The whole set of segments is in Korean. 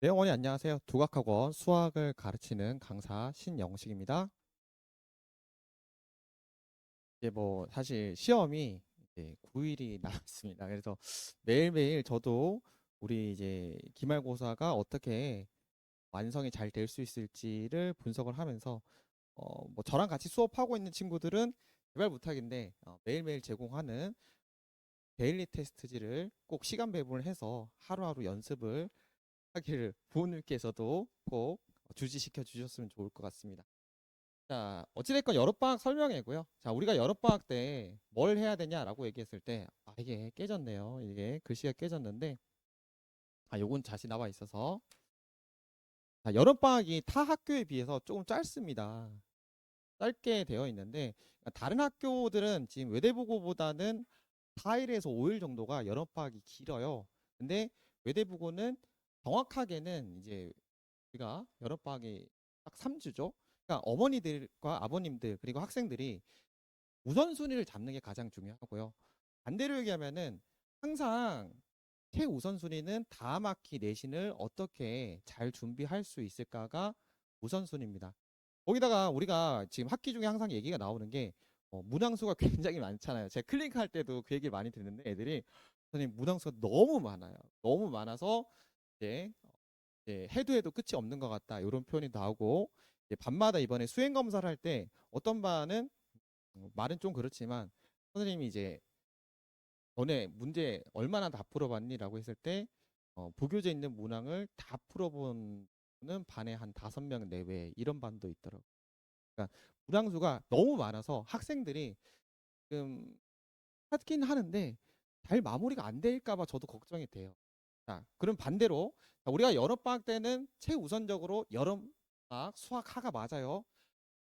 네, 어머니 안녕하세요. 두각학원 수학을 가르치는 강사 신영식입니다. 이제 뭐 사실 시험이 이제 9일이 남았습니다. 그래서 매일매일 저도 우리 이제 기말고사가 어떻게 완성이 잘 될 수 있을지를 분석을 하면서 어, 뭐 저랑 같이 수업하고 있는 친구들은 제발 부탁인데 어, 매일매일 제공하는 데일리 테스트지를 꼭 시간 배분을 해서 하루하루 연습을 하기를 부모님께서도 꼭 주지시켜 주셨으면 좋을 것 같습니다. 자, 어찌됐건 여름방학 설명회고요. 자, 우리가 여름방학 때 뭘 해야 되냐라고 얘기했을 때, 아, 이게 깨졌네요. 이게 글씨가 깨졌는데, 아, 요건 다시 나와 있어서. 자, 여름방학이 타 학교에 비해서 조금 짧습니다. 짧게 되어 있는데, 다른 학교들은 지금 외대부고보다는 4일에서 5일 정도가 여름방학이 길어요. 근데 외대부고는 정확하게는 이제 우리가 여름방학이 딱 3주죠. 그러니까 어머니들과 아버님들 그리고 학생들이 우선순위를 잡는 게 가장 중요하고요. 반대로 얘기하면은 항상 최우선순위는 다음 학기 내신을 어떻게 잘 준비할 수 있을까가 우선순위입니다. 거기다가 우리가 지금 학기 중에 항상 얘기가 나오는 게 어, 문항수가 굉장히 많잖아요. 제가 클릭할 때도 그 얘기를 많이 듣는데 애들이 선생님 문항수가 너무 많아요. 너무 많아서 이제 예, 해도 해도 끝이 없는 것 같다 이런 표현이 나오고 이제 반마다 이번에 수행 검사를 할 때 어떤 반은 어, 말은 좀 그렇지만 선생님이 이제 너네 문제 얼마나 다 풀어봤니라고 했을 때 어, 부교재 있는 문항을 다 풀어보는 반에 한 다섯 명 내외 이런 반도 있더라고. 그러니까 문항 수가 너무 많아서 학생들이 지금 하긴 하는데 잘 마무리가 안 될까봐 저도 걱정이 돼요. 자, 그럼 반대로 자, 우리가 여름방학 때는 최우선적으로 여름방학 수학하가 맞아요.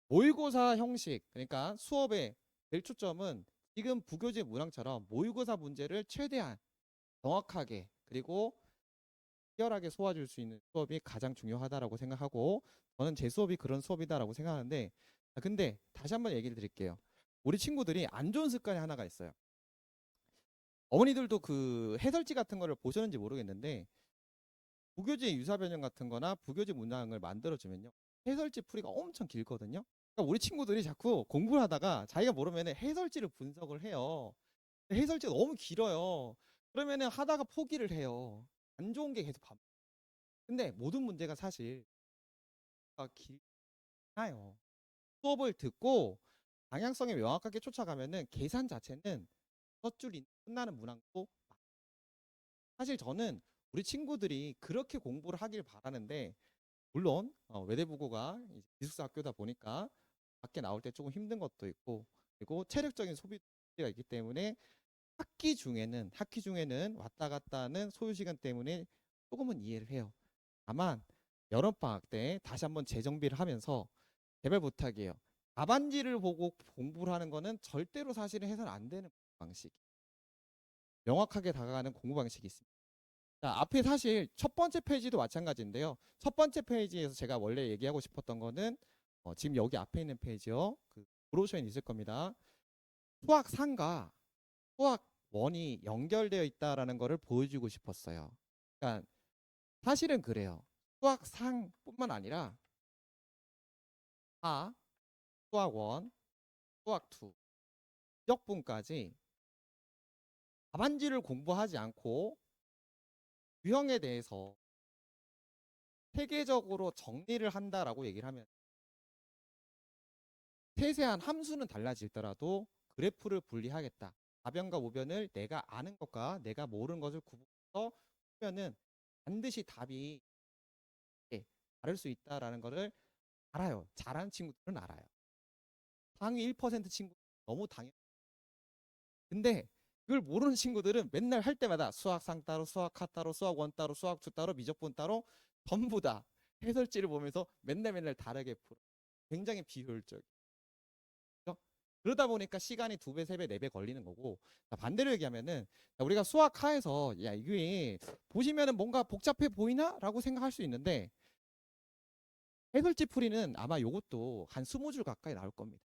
모의고사 형식 그러니까 수업의 될 초점은 지금 부교재 문항처럼 모의고사 문제를 최대한 정확하게 그리고 치열하게 소화줄 수 있는 수업이 가장 중요하다라고 생각하고 저는 제 수업이 그런 수업이다라고 생각하는데 자, 근데 다시 한번 얘기를 드릴게요. 우리 친구들이 안 좋은 습관이 하나가 있어요. 어머니들도 그 해설지 같은 거를 보셨는지 모르겠는데 부교재 유사 변형 같은 거나 부교재 문항을 만들어 주면요. 해설지 풀이가 엄청 길거든요. 그러니까 우리 친구들이 자꾸 공부를 하다가 자기가 모르면 해설지를 분석을 해요. 해설지가 너무 길어요. 그러면은 하다가 포기를 해요. 안 좋은 게 계속 반. 근데 모든 문제가 사실 아, 길나요. 수업을 듣고 방향성에 명확하게 쫓아가면은 계산 자체는 첫 줄이 끝나는 문항도 많- 사실 저는 우리 친구들이 그렇게 공부를 하길 바라는데 물론 어, 외대부고가 기숙사 학교다 보니까 밖에 나올 때 조금 힘든 것도 있고 그리고 체력적인 소비가 있기 때문에 학기 중에는 학기 중에는 왔다 갔다 하는 소요 시간 때문에 조금은 이해를 해요. 다만 여름 방학 때 다시 한번 재정비를 하면서 제발 부탁이에요. 답안지를 보고 공부를 하는 거는 절대로 사실은 해서는 안 되는 방식. 명확하게 다가가는 공부 방식이 있습니다. 자, 앞에 사실 첫 번째 페이지도 마찬가지인데요. 첫 번째 페이지에서 제가 원래 얘기하고 싶었던 거는 어, 지금 여기 앞에 있는 페이지요. 그 브로셔에 있을 겁니다. 수학 상과 수학 원이 연결되어 있다라는 거를 보여주고 싶었어요. 그러니까 사실은 그래요. 수학 상뿐만 아니라 하, 수학 원, 수학 투, 지적분까지 답안지를 공부하지 않고 유형에 대해서 세계적으로 정리를 한다라고 얘기를 하면 세세한 함수는 달라질더라도 그래프를 분리하겠다. 좌변과 우변을 내가 아는 것과 내가 모르는 것을 구분해서 보면은 반드시 답이 예, 다를 수 있다라는 것을 알아요. 잘하는 친구들은 알아요. 상위 1% 친구 너무 당연. 근데 그걸 모르는 친구들은 맨날 할 때마다 수학상 따로, 수학하 따로, 수학원 따로, 수학투 따로, 미적분 따로 전부 다 해설지를 보면서 맨날 맨날 다르게 풀어. 굉장히 비효율적. 그러다 보니까 시간이 두 배, 세 배, 네 배 걸리는 거고 자, 반대로 얘기하면은 자, 우리가 수학하에서 야 이게 보시면은 뭔가 복잡해 보이나라고 생각할 수 있는데 해설지 풀이는 아마 요것도 한 20줄 가까이 나올 겁니다.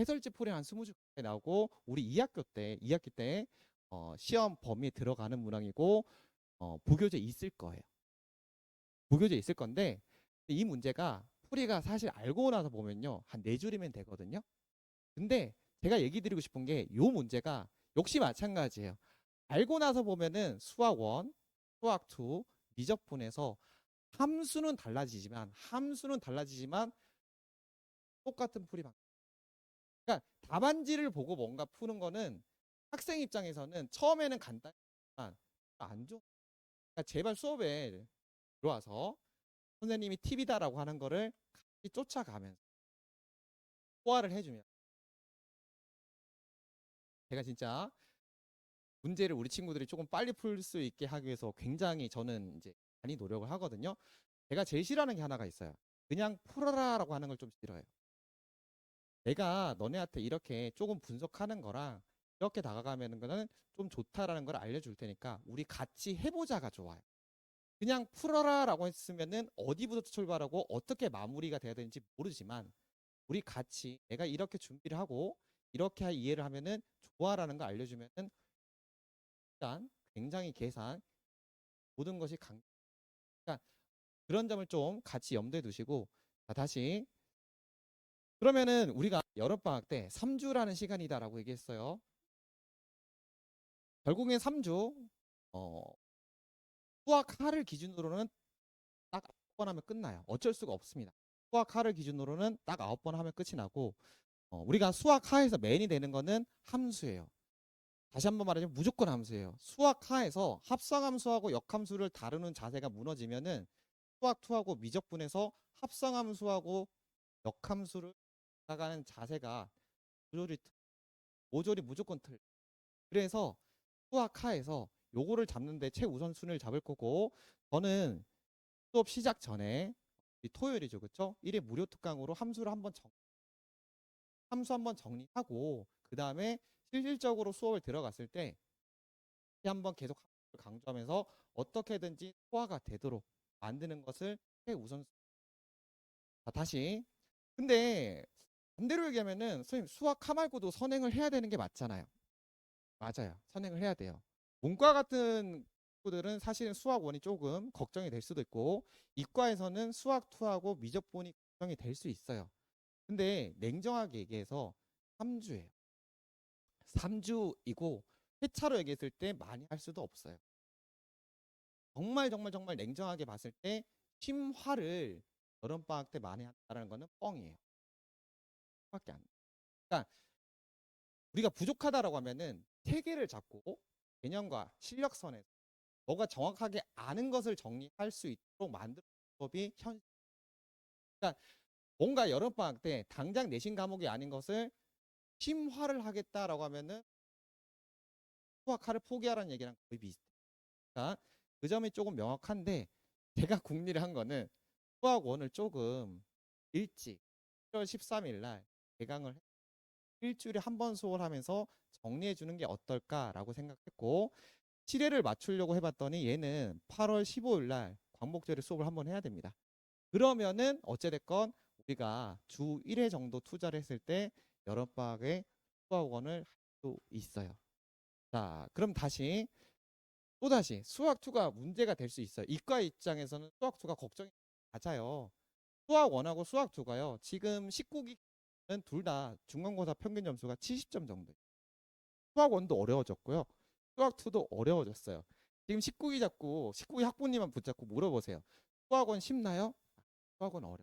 해설지 풀이 한 20줄 가까이 나오고 우리 2학교 때 2학기 때 어, 시험 범위에 들어가는 문항이고 어, 부교재 있을 거예요. 무교재 있을 건데 이 문제가 풀이가 사실 알고 나서 보면요 한 네 줄이면 되거든요. 근데 제가 얘기 드리고 싶은 게요 문제가 역시 마찬가지예요. 알고 나서 보면은 수학 1, 수학 2, 미적분에서 함수는 달라지지만 함수는 달라지지만 똑같은 풀이 방. 그러니까 답안지를 보고 뭔가 푸는 거는 학생 입장에서는 처음에는 간단하지만 안 좋아. 그러니까 제발 수업에 들어와서 선생님이 팁이다라고 하는 거를 같이 쫓아가면서 소화를 해주면 제가 진짜 문제를 우리 친구들이 조금 빨리 풀 수 있게 하기 위해서 굉장히 저는 이제 많이 노력을 하거든요. 제가 제일 싫어하는 게 하나가 있어요. 그냥 풀어라라고 하는 걸 좀 싫어해요. 내가 너네한테 이렇게 조금 분석하는 거랑 이렇게 다가가면 거는 좀 좋다라는 걸 알려줄 테니까 우리 같이 해보자가 좋아요. 그냥 풀어라라고 했으면은 어디부터 출발하고 어떻게 마무리가 돼야 되는지 모르지만 우리 같이 내가 이렇게 준비를 하고 이렇게 이해를 하면은 좋아라는 걸 알려주면은 일단 굉장히 계산 모든 것이 강 그러니까 그런 점을 좀 같이 염두에 두시고 자 다시 그러면은 우리가 여름방학 때 3주라는 시간이다라고 얘기했어요. 결국엔 3주 어 수학 하를 기준으로는 딱 9번 하면 끝나요. 어쩔 수가 없습니다. 수학 하를 기준으로는 딱 9번 하면 끝이 나고 어, 우리가 수학 하에서 맨이 되는 거는 함수예요. 다시 한번 말하자면 무조건 함수예요. 수학 하에서 합성함수하고 역함수를 다루는 자세가 무너지면은 수학 2하고 미적분에서 합성함수하고 역함수를 나가는 자세가 모조리 틀- 모조리 무조건 틀. 그래서 수학 하에서 요거를 잡는데 최우선 순위를 잡을 거고 저는 수업 시작 전에 이 토요일이죠. 그쵸? 1회 무료 특강으로 함수를 한번 정 함수 한번 정리하고 그 다음에 실질적으로 수업을 들어갔을 때 한번 계속 강조하면서 어떻게든지 소화가 되도록 만드는 것을 최우선 자, 다시 근데 반대로 얘기하면은 선생님 수학 하 말고도 선행을 해야 되는 게 맞잖아요. 맞아요. 선행을 해야 돼요. 문과 같은 친구들은 사실은 수학 원이 조금 걱정이 될 수도 있고 이과에서는 수학 2하고 미적분이 걱정이 될 수 있어요. 근데 냉정하게 얘기해서 3주예요. 3주이고 회차로 얘기했을 때 많이 할 수도 없어요. 정말 정말 정말 냉정하게 봤을 때 심화를 여름방학 때 많이 한다는 거는 뻥이에요. 밖에 안. 그러니까 우리가 부족하다라고 하면은 세 개를 잡고 개념과 실력선에서 너가 정확하게 아는 것을 정리할 수 있도록 만드는 법이 현. 그러니까 뭔가 여름 방학 때 당장 내신 과목이 아닌 것을 심화를 하겠다라고 하면은 수학화를 포기하라는 얘기랑 거의 비슷해요. 그러니까 그 점이 조금 명확한데 제가 궁리를 한 거는 수학 원을 조금 일찍 1월 13일 날 개강을 해 일주일에 한 번 수업을 하면서 정리해 주는 게 어떨까라고 생각했고 7회를 맞추려고 해봤더니 얘는 8월 15일 날 광복절에 수업을 한번 해야 됩니다. 그러면은 어찌됐건 우리가 주 1회 정도 투자를 했을 때 여름방학에 수학원을 할 수 있어요. 자, 그럼 다시 또다시 수학 2가 문제가 될 수 있어요. 이과 입장에서는 수학 2가 걱정이 맞아요. 수학 1하고 수학 2가요. 지금 19기는 둘 다 중간고사 평균 점수가 70점 정도. 수학 1도 어려워졌고요. 수학 2도 어려워졌어요. 지금 19기 잡고 19기 학부님만 붙잡고 물어보세요. 수학 1 쉽나요? 수학 1 어려워.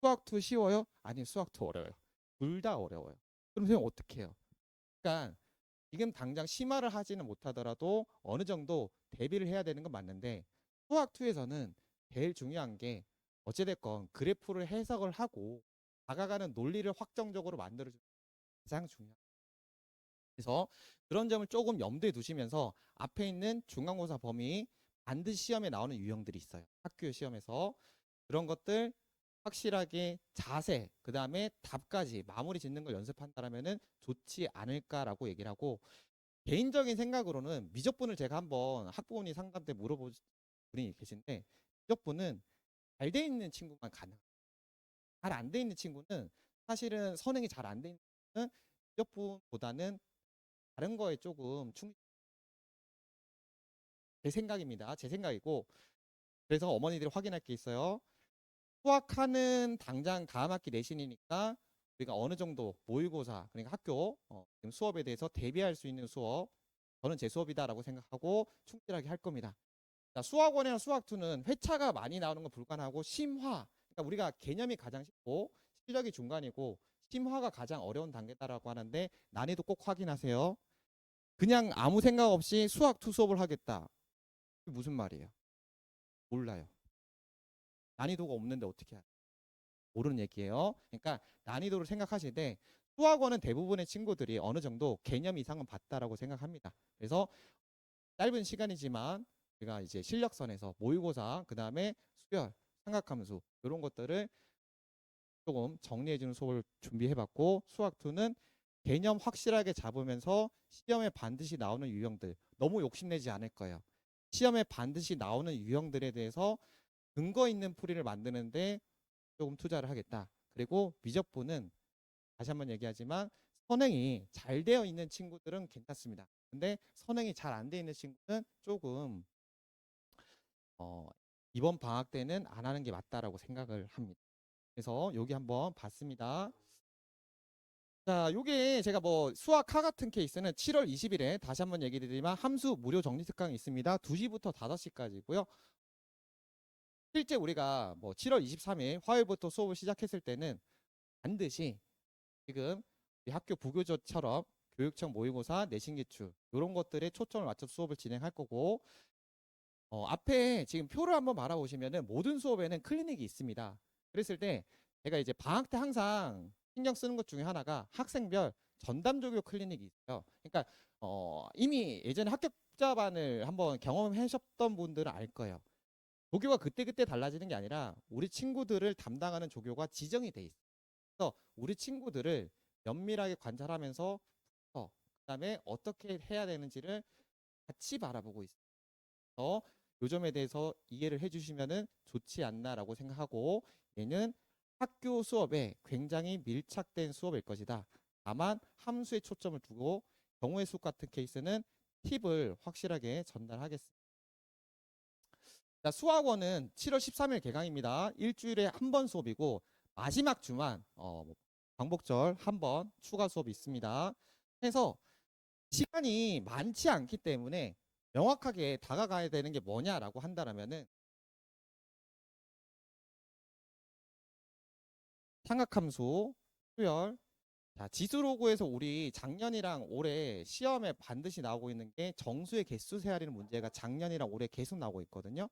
수학 2 쉬워요? 아니 수학 2 어려워요. 둘 다 어려워요. 그럼 선생님 어떻게 해요? 그러니까 지금 당장 심화를 하지는 못하더라도 어느 정도 대비를 해야 되는 건 맞는데 수학 2에서는 제일 중요한 게 어찌됐건 그래프를 해석을 하고 다가가는 논리를 확정적으로 만들어주는 게 가장 중요해요. 그래서 그런 점을 조금 염두에 두시면서 앞에 있는 중간고사 범위 반드시 시험에 나오는 유형들이 있어요. 학교 시험에서 그런 것들 확실하게 자세 그 다음에 답까지 마무리 짓는 걸 연습한다라면은 좋지 않을까라고 얘기를 하고 개인적인 생각으로는 미적분을 제가 한번 학부모님 상담 때 물어본 분이 계신데 미적분은 잘 돼 있는 친구만 가능. 잘 안 돼 있는 친구는 사실은 선행이 잘 안 돼 있는 친구는 미적분보다는 다른 거에 조금 충. 제 생각입니다. 제 생각이고 그래서 어머니들이 확인할 게 있어요. 수학하는 당장 다음 학기 내신이니까 우리가 어느 정도 모의고사 그러니까 학교 어, 수업에 대해서 대비할 수 있는 수업 저는 제 수업이다라고 생각하고 충실하게 할 겁니다. 자, 수학원이나 수학2는 회차가 많이 나오는 건 불가능하고 심화 그러니까 우리가 개념이 가장 쉽고 실력이 중간이고 심화가 가장 어려운 단계다라고 하는데 난이도 꼭 확인하세요. 그냥 아무 생각 없이 수학2 수업을 하겠다. 무슨 말이에요? 몰라요. 난이도가 없는데 어떻게 해야 모르는 얘기예요. 그러니까 난이도를 생각하실 때 수학원은 대부분의 친구들이 어느 정도 개념 이상은 봤다라고 생각합니다. 그래서 짧은 시간이지만 우리가 이제 실력선에서 모의고사 그 다음에 수열, 삼각함수 이런 것들을 조금 정리해 주는 수업을 준비해 봤고 수학 2는 개념 확실하게 잡으면서 시험에 반드시 나오는 유형들 너무 욕심내지 않을 거예요. 시험에 반드시 나오는 유형들에 대해서 근거 있는 풀이를 만드는데 조금 투자를 하겠다. 그리고 미적분은 다시 한번 얘기하지만 선행이 잘 되어 있는 친구들은 괜찮습니다. 근데 선행이 잘안 되어 있는 친구는 조금 어, 이번 방학 때는 안 하는 게 맞다라고 생각을 합니다. 그래서 여기 한번 봤습니다. 자, 요게 제가 뭐 수학하 같은 케이스는 7월 20일에 다시 한번 얘기 드리지만 함수 무료 정리 특강이 있습니다. 2시부터 5시까지고요. 실제 우리가 뭐 7월 23일 화요일부터 수업을 시작했을 때는 반드시 지금 학교 부교조처럼 교육청 모의고사, 내신 기출 이런 것들에 초점을 맞춰 수업을 진행할 거고 어, 앞에 지금 표를 한번 바라보시면은 모든 수업에는 클리닉이 있습니다. 그랬을 때 제가 이제 방학 때 항상 신경 쓰는 것 중에 하나가 학생별 전담 조교 클리닉이 있어요. 그러니까 어, 이미 예전에 합격자반을 한번 경험하셨던 분들은 알 거예요. 조교가 그때그때 달라지는 게 아니라 우리 친구들을 담당하는 조교가 지정이 돼 있어요. 그래서 우리 친구들을 면밀하게 관찰하면서 어, 그다음에 어떻게 해야 되는지를 같이 바라보고 있어요. 요 점에 대해서 이해를 해주시면은 좋지 않나라고 생각하고 얘는 학교 수업에 굉장히 밀착된 수업일 것이다. 다만 함수에 초점을 두고 경우의 수 같은 케이스는 팁을 확실하게 전달하겠습니다. 자, 수학원은 7월 13일 개강입니다. 일주일에 한 번 수업이고 마지막 주만 어, 뭐 광복절 한 번 추가 수업이 있습니다. 해서 시간이 많지 않기 때문에 명확하게 다가가야 되는 게 뭐냐라고 한다라면은 삼각함수, 수열. 자, 지수로그에서 우리 작년이랑 올해 시험에 반드시 나오고 있는 게 정수의 개수 세하리는 문제가 작년이랑 올해 계속 나오고 있거든요.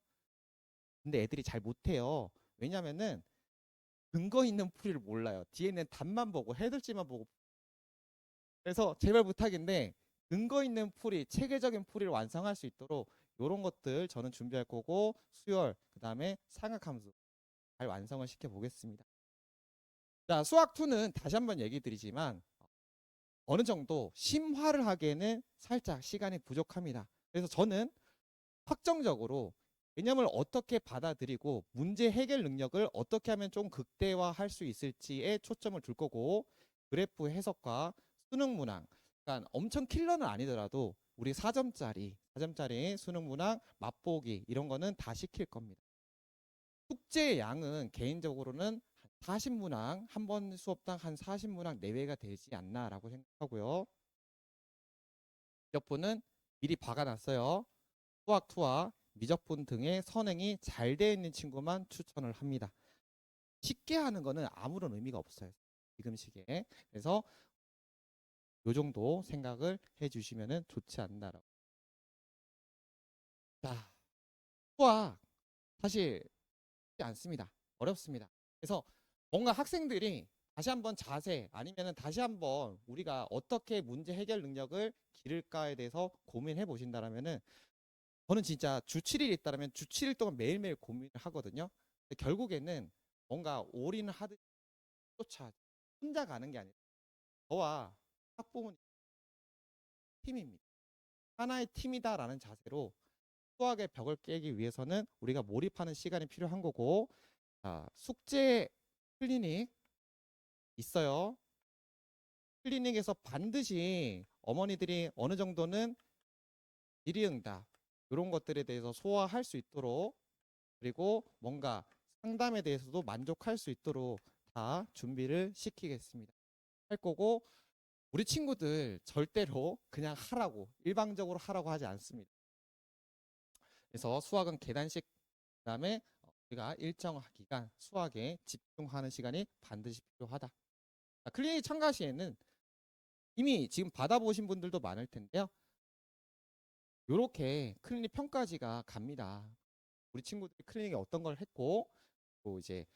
근데 애들이 잘 못해요. 왜냐면은 근거 있는 풀이를 몰라요. 뒤에 있는 답만 보고 해들지만 보고. 그래서 제발 부탁인데 근거 있는 풀이, 체계적인 풀이를 완성할 수 있도록 이런 것들 저는 준비할 거고 수열, 그 다음에 삼각함수 잘 완성을 시켜 보겠습니다. 자, 수학 2는 다시 한번 얘기 드리지만 어느 정도 심화를 하기에는 살짝 시간이 부족합니다. 그래서 저는 확정적으로 개념을 어떻게 받아들이고 문제 해결 능력을 어떻게 하면 좀 극대화할 수 있을지에 초점을 둘 거고 그래프 해석과 수능 문항 그러니까 엄청 킬러는 아니더라도 우리 4점짜리 4점짜리 수능 문항 맛보기 이런 거는 다 시킬 겁니다. 숙제 양은 개인적으로는 40문항 한 번 수업당 한 40문항 내외가 되지 않나라고 생각하고요. 미적분은 미리 박아놨어요. 수학2와 미적분 등의 선행이 잘 되어 있는 친구만 추천을 합니다. 쉽게 하는 거는 아무런 의미가 없어요. 지금 시기에. 그래서 요 정도 생각을 해주시면 좋지 않나라고. 자, 수학 사실 쉽지 않습니다. 어렵습니다. 그래서 뭔가 학생들이 다시 한번 자세 아니면은 다시 한번 우리가 어떻게 문제 해결 능력을 기를까에 대해서 고민해 보신다라면은 저는 진짜 주 7일 있다라면 주 7일 동안 매일매일 고민을 하거든요. 결국에는 뭔가 올인을 하듯이 쫓아 혼자 가는 게 아니라 저와 학부모님 팀입니다. 하나의 팀이다라는 자세로 수학의 벽을 깨기 위해서는 우리가 몰입하는 시간이 필요한 거고 자, 숙제 클리닉 있어요. 클리닉에서 반드시 어머니들이 어느 정도는 질의응답 이런 것들에 대해서 소화할 수 있도록 그리고 뭔가 상담에 대해서도 만족할 수 있도록 다 준비를 시키겠습니다. 할 거고 우리 친구들 절대로 그냥 하라고 일방적으로 하라고 하지 않습니다. 그래서 수학은 계단식 그다음에 우리가 일정 기간 수학에 집중하는 시간이 반드시 필요하다. 자, 클리닉 참가 시에는 이미 지금 받아보신 분들도 많을 텐데요. 요렇게 클리닉 평가지가 갑니다. 우리 친구들이 클리닉에 어떤 걸 했고 또 이제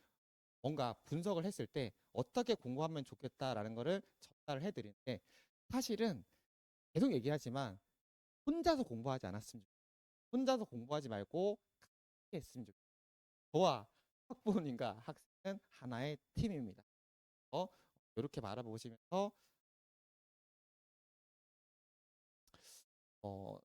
뭔가 분석을 했을 때 어떻게 공부하면 좋겠다라는 거를 전달을 해드리는데 사실은 계속 얘기하지만 혼자서 공부하지 않았으면 좋겠어요. 혼자서 공부하지 말고 같이 했으면 좋겠어요. 저와 학부모님과 학생은 하나의 팀입니다. 어, 이렇게 바라보시면서 어,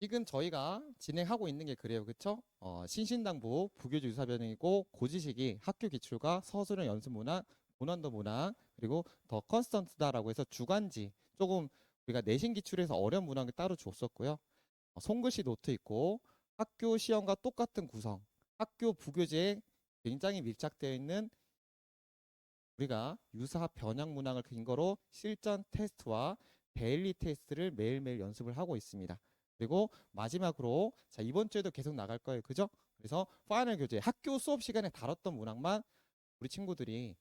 지금 저희가 진행하고 있는 게 그래요. 그쵸? 어, 신신당부, 부교주 유사변형이고, 고지식이 학교 기출과 서술형 연습 문항, 고난도 문항, 그리고 더 컨스턴트다라고 해서 주간지, 조금 우리가 내신 기출에서 어려운 문항을 따로 줬었고요. 어, 손글씨 노트 있고, 학교 시험과 똑같은 구성, 학교 부교재에 굉장히 밀착되어 있는 우리가 유사 변형 문항을 근거로 실전 테스트와 데일리 테스트를 매일매일 연습을 하고 있습니다. 그리고 마지막으로 자 이번 주에도 계속 나갈 거예요. 그죠? 그래서 파이널 교재 학교 수업 시간에 다뤘던 문항만 우리 친구들이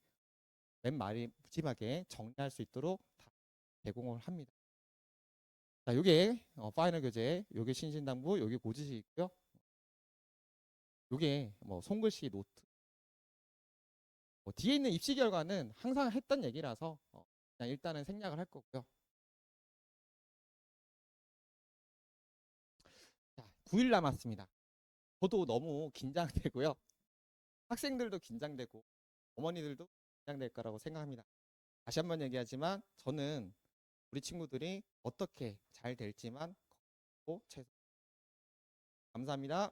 맨 마지막에 정리할 수 있도록 다 제공을 합니다. 자, 요게 어, 파이널 교재, 요게 신신당부, 요게 고지식 있고요. 요게 뭐 손글씨 노트. 뭐 뒤에 있는 입시 결과는 항상 했던 얘기라서 어, 그냥 일단은 생략을 할 거고요. 자, 9일 남았습니다. 저도 너무 긴장되고요. 학생들도 긴장되고 어머니들도 긴장될 거라고 생각합니다. 다시 한번 얘기하지만 저는 우리 친구들이 어떻게 잘 될지만 고 최선. 감사합니다.